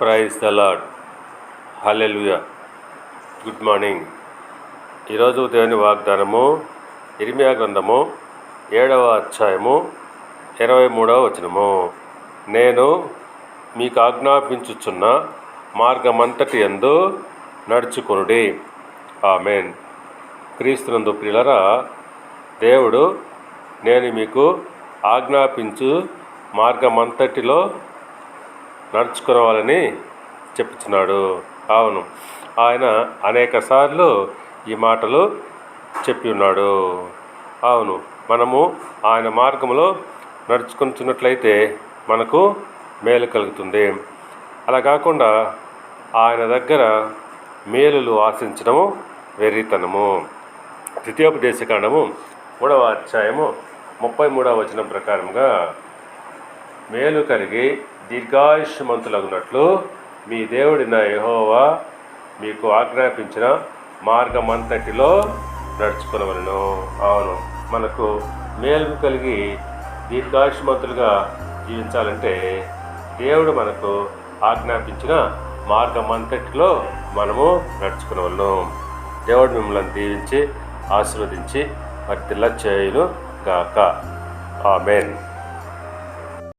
Praise the Lord good morning ఈరోజు దేవుని వాగ్దానము ఇరిమియా గ్రంథము ఏడవ అధ్యాయము ఇరవై మూడవ వచనము. నేను మీకు ఆజ్ఞాపించుచున్న మార్గమంతటి యందు నడుచుకొనుడి. ఆమెన్. క్రీస్తునందు ప్రియులరా దేవుడు నేను మీకు ఆజ్ఞాపించు మార్గమంతటిలో నడుచుకోవాలని చెప్పుచున్నాడు అవును. ఆయన అనేక సార్లు ఈ మాటలు చెప్పి ఉన్నాడు. అవును మనము ఆయన మార్గంలో నడుచుకుంటున్నట్లయితే మనకు మేలు కలుగుతుంది. అలా కాకుండా ఆయన దగ్గర మేలులు ఆశించడము వెర్రితనము. ద్వితీయోపదేశకాండము మూడవ అధ్యాయము ముప్పై మూడవ వచనం ప్రకారంగా మేలు కలిగి దీర్ఘాయుష్మంతులగునట్లు మీ దేవుడిన యహోవా మీకు ఆజ్ఞాపించిన మార్గమంతటిలో నడుచుకునవలను. అవును మనకు మేలు కలిగి దీర్ఘాయుష్మంతులుగా జీవించాలంటే దేవుడు మనకు ఆజ్ఞాపించిన మార్గమంతటిలో మనము నడుచుకునవలను. దేవుడు మిమ్మల్ని దీవించి ఆశీర్వదించి వర్తిల్ల చేయును గాక ఆమెన్.